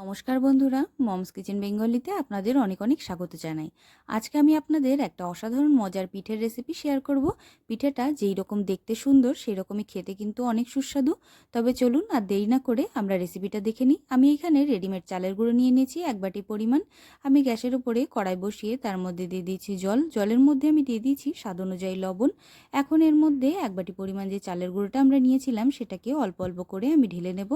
নমস্কার বন্ধুরা, moms kitchen বেঙ্গলিতে আপনাদের অনেক অনেক স্বাগত জানাই। আজকে আমি আপনাদের একটা অসাধারণ মজার পিঠের রেসিপি শেয়ার করব। পিঠেটা যেই রকম দেখতে সুন্দর, সেই রকমই খেতে কিন্তু অনেক সুস্বাদু। তবে চলুন আর দেরি না করে আমরা রেসিপিটা দেখে নিই। আমি এখানে রেডিমেড চালের গুঁড়ো নিয়ে নিয়েছি, এক বাটি পরিমাণ। আমি গ্যাসের উপরে কড়াই বসিয়ে তার মধ্যে দিয়ে দিয়েছি জল। জলের মধ্যে আমি দিয়ে দিয়েছি স্বাদ অনুযায়ী লবণ। এখন এর মধ্যে এক বাটি পরিমাণ যে চালের গুঁড়োটা আমরা নিয়েছিলাম, সেটাকে অল্প অল্প করে আমি ঢেলে নেব।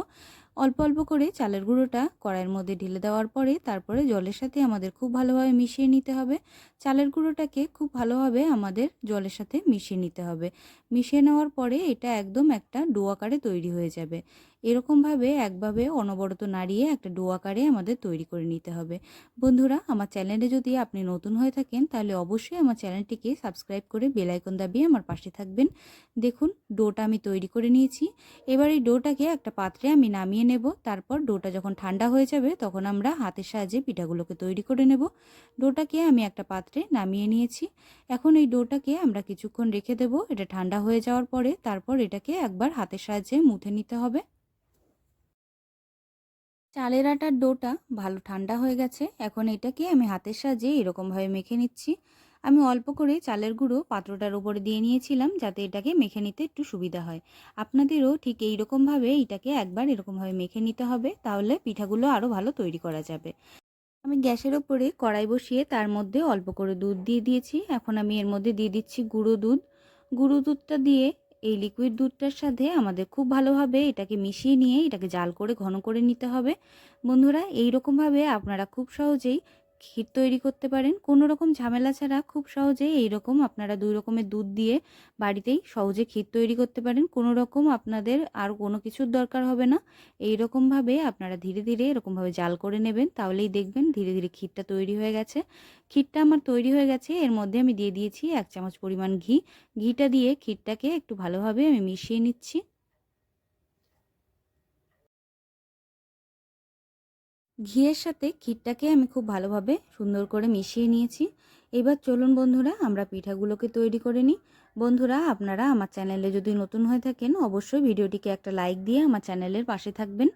অল্প অল্প করে চালের গুঁড়োটা কড়াইয়ের মধ্যে ঢেলে দেওয়ার পরে তারপরে জলের সাথে আমাদের খুব ভালোভাবে মিশিয়ে নিতে হবে। চালের গুঁড়োটাকে খুব ভালোভাবে আমাদের জলের সাথে মিশিয়ে নিতে হবে। মিশিয়ে নেওয়ার পরে এটা একদম একটা ডো আকারে তৈরি হয়ে যাবে। এরকমভাবে একভাবে অনবরত নাড়িয়ে একটা ডো আকারে আমাদের তৈরি করে নিতে হবে। বন্ধুরা, আমার চ্যানেলে যদি আপনি নতুন হয়ে থাকেন, তাহলে অবশ্যই আমার চ্যানেলটিকে সাবস্ক্রাইব করে বেলাইকন দাবিয়ে আমার পাশে থাকবেন। দেখুন, ডোটা আমি তৈরি করে নিয়েছি। এবার এই ডোটাকে একটা পাত্রে আমি নামিয়ে নেব। তারপর ডোটা যখন ঠান্ডা হয়ে যাবে, তখন আমরা হাতের সাহায্যে পিঠাগুলোকে তৈরি করে নেব। ডোটাকে আমি একটা পাত্রে নামিয়ে নিয়েছি। এখন এই ডোটাকে আমরা কিছুক্ষণ রেখে দেব। এটা ঠান্ডা হয়ে যাওয়ার পরে তারপর এটাকে একবার হাতের সাহায্যে মুথে নিতে হবে। চালের আটার ডোটা ভালো ঠান্ডা হয়ে গেছে। এখন এটাকে আমি হাতের সাহায্যে এরকমভাবে মেখে নিচ্ছি। আমি অল্প করে চালের গুঁড়ো পাত্রটার উপরে দিয়ে নিয়েছিলাম যাতে এটাকে মেখে নিতে একটু সুবিধা হয়। আপনাদেরও ঠিক এই রকমভাবে এটাকে একবার এরকমভাবে মেখে নিতে হবে, তাহলে পিঠাগুলো আরও ভালো তৈরি করা যাবে। আমি গ্যাসের ওপরে কড়াই বসিয়ে তার মধ্যে অল্প করে দুধ দিয়ে দিয়েছি। এখন আমি এর মধ্যে দিয়ে দিচ্ছি গুঁড়ো দুধ। গুঁড়ো দুধটা দিয়ে এই লিকুইড দুধটার সাথে আমাদের খুব ভালোভাবে এটাকে মিশিয়ে নিয়ে এটাকে জাল করে ঘন করে নিতে হবে। বন্ধুরা এই রকমভাবে আপনারা খুব সহজেই ক্ষীর তৈরি করতে পারেন। কোনো রকম ঝামেলা ছাড়া খুব সহজে এই রকম আপনারা দুই রকমের দুধ দিয়ে বাড়িতেই সহজে ক্ষীর তৈরি করতে পারেন। কোনো রকম আপনাদের আর কোনো কিছুর দরকার হবে না। এই রকমভাবে আপনারা ধীরে ধীরে এরকমভাবে জাল করে নেবেন, তাহলেই দেখবেন ধীরে ধীরে ক্ষীরটা তৈরি হয়ে গেছে। ক্ষীরটা আমার তৈরি হয়ে গেছে, এর মধ্যে আমি দিয়ে দিয়েছি এক চামচ পরিমাণ ঘি। ঘিটা দিয়ে ক্ষীরটাকে একটু ভালোভাবে আমি মিশিয়ে নিচ্ছি। ঘিয়ের সাথে ক্ষীরটাকে আমি খুব ভালোভাবে সুন্দর করে মিশিয়ে নিয়েছি। এবার চলুন বন্ধুরা, আমরা পিঠাগুলোকে তৈরি করে নিই। বন্ধুরা, আপনারা আমার চ্যানেলে যদি নতুন হয়ে থাকেন, অবশ্যই ভিডিওটিকে একটা লাইক দিয়ে আমার চ্যানেলের পাশে থাকবেন।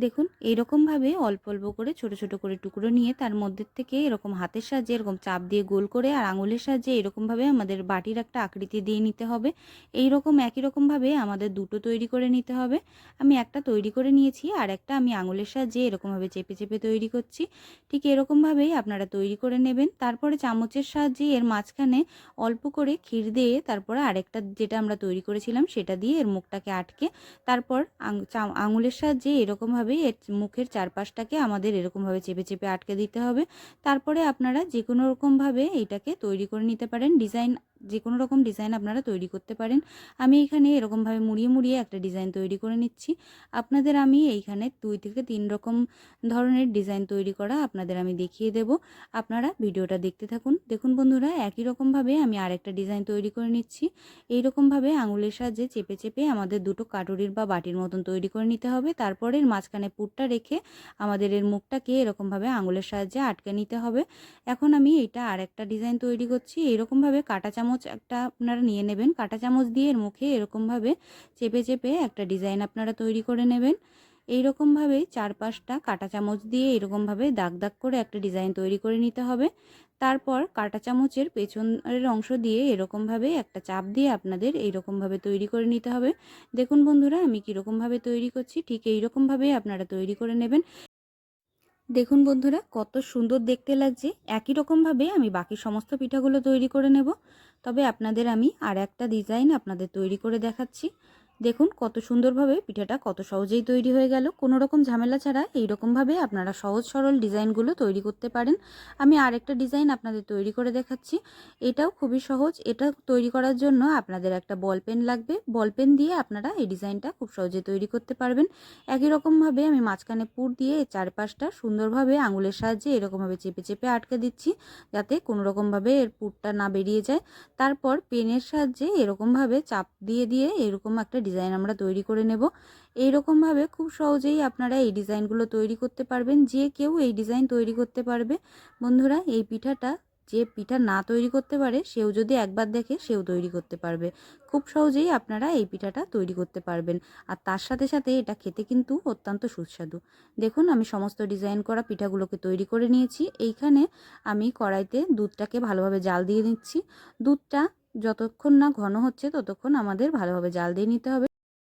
দেখুন এইরকমভাবে অল্প অল্প করে ছোট ছোট করে টুকরো নিয়ে তার মধ্যে থেকে এরকম হাতের সাহায্যে এরকম চাপ দিয়ে গোল করে আর আঙুলের সাহায্যে এরকমভাবে আমাদের বাটির একটা আকৃতি দিয়ে নিতে হবে। এই রকম একই রকমভাবে আমাদের দুটো তৈরি করে নিতে হবে। আমি একটা তৈরি করে নিয়েছি আর একটা আমি আঙুলের সাহায্যে এরকমভাবে চেপে চেপে তৈরি করছি। ঠিক এরকমভাবেই আপনারা তৈরি করে নেবেন। তারপরে চামচের সাহায্যে এর মাঝখানে অল্প করে ক্ষীর দিয়ে তারপরে আরেকটা যেটা আমরা তৈরি করেছিলাম সেটা দিয়ে এর মুখটাকে আটকে তারপর আঙুলের সাহায্যে এরকমভাবে হবে এর মুখের চারপাশটাকে আমাদের এরকমভাবে চেপে চেপে আটকে দিতে হবে। তারপরে আপনারা যে কোনো রকমভাবে এইটাকে তৈরি করে নিতে পারেন। ডিজাইন যে কোনো রকম ডিজাইন আপনারা তৈরি করতে পারেন। আমি এখানে এরকমভাবে মুড়িয়ে মুড়িয়ে একটা ডিজাইন তৈরি করে নিচ্ছি। আপনাদের আমি এইখানে দুই থেকে তিন রকম ধরনের ডিজাইন তৈরি করা আপনাদের আমি দেখিয়ে দেব। আপনারা ভিডিওটা দেখতে থাকুন। দেখুন বন্ধুরা, একই রকমভাবে আমি আরেকটা ডিজাইন তৈরি করে নিচ্ছি। এই রকমভাবে আঙুলের সাহায্যে চেপে চেপে আমাদের দুটো কাটুরির বা বাটির মতন তৈরি করে নিতে হবে। তারপরে মাঝখানে পুরটা রেখে আমাদের এর মুখটাকে এরকমভাবে আঙুলের সাহায্যে আটকে নিতে হবে। এখন আমি এটা আর একটা ডিজাইন তৈরি করছি। এরকমভাবে কাটা চামচ একটা আপনারা নিয়ে নেবেন। কাঁটা চামচ দিয়ে এর মুখে এরকমভাবে চেপে চেপে একটা ডিজাইন আপনারা তৈরি করে নেবেন। এইরকমভাবেই চারপাশটা কাঁটা চামচ দিয়ে এরকমভাবে দাগ দাগ করে একটা ডিজাইন তৈরি করে নিতে হবে। তারপর কাঁটা চামচের পেছনের অংশ দিয়ে এরকমভাবে একটা চাপ দিয়ে আপনাদের এইরকমভাবে তৈরি করে নিতে হবে। দেখুন বন্ধুরা, আমি কীরকমভাবে তৈরি করছি, ঠিক এইরকমভাবে আপনারা তৈরি করে নেবেন। দেখুন বন্ধুরা, কত সুন্দর দেখতে লাগছে। একই রকমভাবে আমি বাকি সমস্ত পিঠাগুলো তৈরি করে নেব। তবে আপনাদের আমি আর একটা ডিজাইন আপনাদের তৈরি করে দেখাচ্ছি। দেখুন কত সুন্দরভাবে পিঠাটা কত সহজেই তৈরি হয়ে গেল। কোনো রকম ঝামেলা ছাড়া এইরকমভাবে আপনারা সহজ সরল ডিজাইনগুলো তৈরি করতে পারেন। আমি আরেকটা ডিজাইন আপনাদের তৈরি করে দেখাচ্ছি। এটাও খুবই সহজ। এটা তৈরি করার জন্য আপনাদের একটা বল পেন লাগবে। বল পেন দিয়ে আপনারা এই ডিজাইনটা খুব সহজে তৈরি করতে পারবেন। একই রকমভাবে আমি মাঝখানে পুর দিয়ে চারপাশটা সুন্দরভাবে আঙুলের সাহায্যে এরকমভাবে চেপে চেপে আটকে দিচ্ছি যাতে কোনো রকমভাবে এর পুরটা না বেরিয়ে যায়। তারপর পেনের সাহায্যে এরকমভাবে চাপ দিয়ে দিয়ে এরকম একটা ডিজাইন আমরা তৈরি করে নেব। এইরকমভাবে খুব সহজেই আপনারা এই ডিজাইনগুলো তৈরি করতে পারবেন, যে কেউ এই ডিজাইন তৈরি করতে পারবে। বন্ধুরা, এই পিঠাটা যে পিঠা না তৈরি করতে পারে, সেও যদি একবার দেখে, সেও তৈরি করতে পারবে। খুব সহজেই আপনারা এই পিঠাটা তৈরি করতে পারবেন। আর তার সাথে সাথে এটা খেতে কিন্তু অত্যন্ত সুস্বাদু। দেখুন, আমি সমস্ত ডিজাইন করা পিঠাগুলোকে তৈরি করে নিয়েছি। এইখানে আমি কড়াইতে দুধটাকে ভালোভাবে জাল দিয়ে নিচ্ছি দুধটা যতক্ষণ না ঘন হচ্ছে ততক্ষণ আমাদের ভালোভাবে জাল দিয়ে নিতে হবে।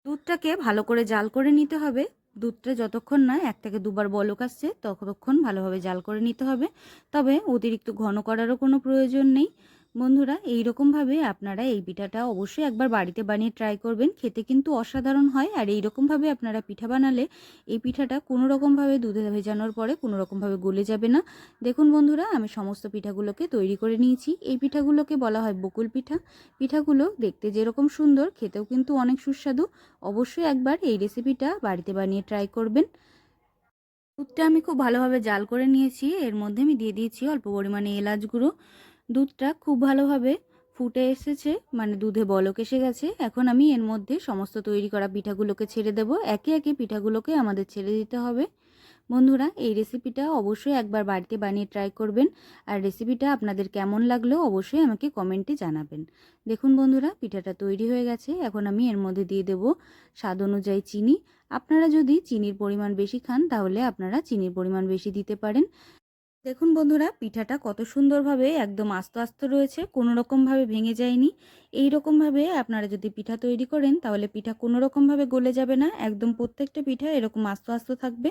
দুধটাকে ভালো করে জাল করে নিতে হবে। দুধটা যতক্ষণ না এক থেকে দুবার বলক আসছে, ততক্ষণ ভালোভাবে জাল করে নিতে হবে। তবে অতিরিক্ত ঘন করারও কোনো প্রয়োজন নেই। বন্ধুরা এই রকমভাবে আপনারা এই পিঠাটা অবশ্যই একবার বাড়িতে বানিয়ে ট্রাই করবেন। খেতে কিন্তু অসাধারণ হয় আর এই রকমভাবে আপনারা পিঠা বানালে এই পিঠাটা কোনো রকমভাবে দুধে ভেজানোর পরে কোনো রকমভাবে গলে যাবে না। দেখুন বন্ধুরা, আমি সমস্ত পিঠাগুলোকে তৈরি করে নিয়েছি। এই পিঠাগুলোকে বলা হয় বকুল পিঠা। পিঠাগুলো দেখতে যেরকম সুন্দর, খেতেও কিন্তু অনেক সুস্বাদু। অবশ্যই একবার এই রেসিপিটা বাড়িতে বানিয়ে ট্রাই করবেন। দুধটা আমি খুব ভালোভাবে জাল করে নিয়েছি। এর মধ্যে আমি দিয়ে দিয়েছি অল্প পরিমাণে এলাচ গুঁড়ো। দুধটা খুব ভালোভাবে ফুটে এসেছে মানে দুধে বলক এসে গেছে। এখন আমি এর মধ্যে সমস্ত তৈরি করা পিঠাগুলোকে ছেড়ে দেব। একে একে পিঠাগুলোকে আমাদের ছেড়ে দিতে হবে। বন্ধুরা, এই রেসিপিটা অবশ্যই একবার বাড়িতে বানিয়ে ট্রাই করবেন। আর রেসিপিটা আপনাদের কেমন লাগল অবশ্যই আমাকে কমেন্টে জানাবেন। দেখুন বন্ধুরা, পিঠাটা তৈরি হয়ে গেছে। এখন আমি এর মধ্যে দিয়ে দেব স্বাদ অনুযায়ী চিনি। আপনারা যদি চিনির পরিমাণ বেশি খান, তাহলে আপনারা চিনির পরিমাণ বেশি দিতে পারেন। দেখুন বন্ধুরা পিঠাটা কত সুন্দরভাবে একদম আস্ত আস্ত রয়েছে কোনো রকমভাবে ভেঙে যায়নি। এই রকমভাবে আপনারা যদি পিঠা তৈরি করেন, তাহলে পিঠা কোনো রকমভাবে গলে যাবে না। একদম প্রত্যেকটা পিঠা এরকম আস্ত আস্ত থাকবে।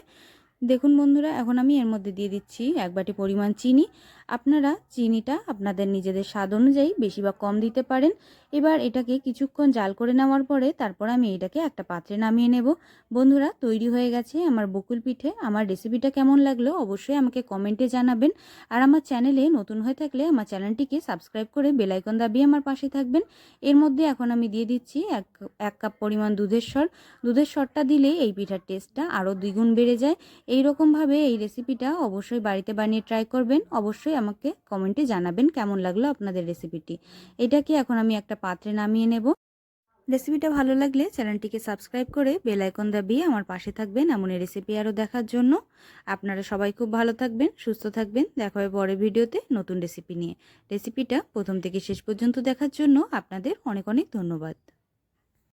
দেখুন বন্ধুরা, এখন আমি এর মধ্যে দিয়ে দিচ্ছি এক বাটি পরিমাণ চিনি। আপনারা চিনিটা আপনাদের নিজেদের স্বাদ অনুযায়ী বেশি বা কম দিতে পারেন। এবার এটাকে কিছুক্ষণ জাল করে নেওয়ার পরে তারপর আমি এটাকে একটা পাত্রে নামিয়ে নেব। বন্ধুরা, তৈরি হয়ে গেছে আমার বকুল পিঠে। আমার রেসিপিটা কেমন লাগল অবশ্যই আমাকে কমেন্টে জানাবেন। আর আমার চ্যানেলে নতুন হয়ে থাকলে আমার চ্যানেলটিকে সাবস্ক্রাইব করে বেলাইকন দাবিয়ে আমার পাশে থাকবেন। এর মধ্যে এখন আমি দিয়ে দিচ্ছি এক এক কাপ পরিমাণ দুধের স্বর দুধের সরটা দিলে এই পিঠার টেস্টটা আরও দ্বিগুণ বেড়ে যায়। এই রকমভাবে এই রেসিপিটা অবশ্যই বাড়িতে বানিয়ে ট্রাই করবেন। অবশ্যই আমাকে কমেন্টে জানাবেন কেমন লাগল আপনাদের রেসিপিটি এটাকে এখন আমি একটা পাত্রে নামিয়ে নেব। রেসিপিটা ভালো লাগলে চ্যানেলটিকে সাবস্ক্রাইব করে বেল আইকন দাবিয়ে আমার পাশে থাকবেন এমন রেসিপি আরও দেখার জন্য। আপনারা সবাই খুব ভালো থাকবেন, সুস্থ থাকবেন। দেখা হবে পরের ভিডিওতে নতুন রেসিপি নিয়ে। রেসিপিটা প্রথম থেকে শেষ পর্যন্ত দেখার জন্য আপনাদের অনেক অনেক ধন্যবাদ।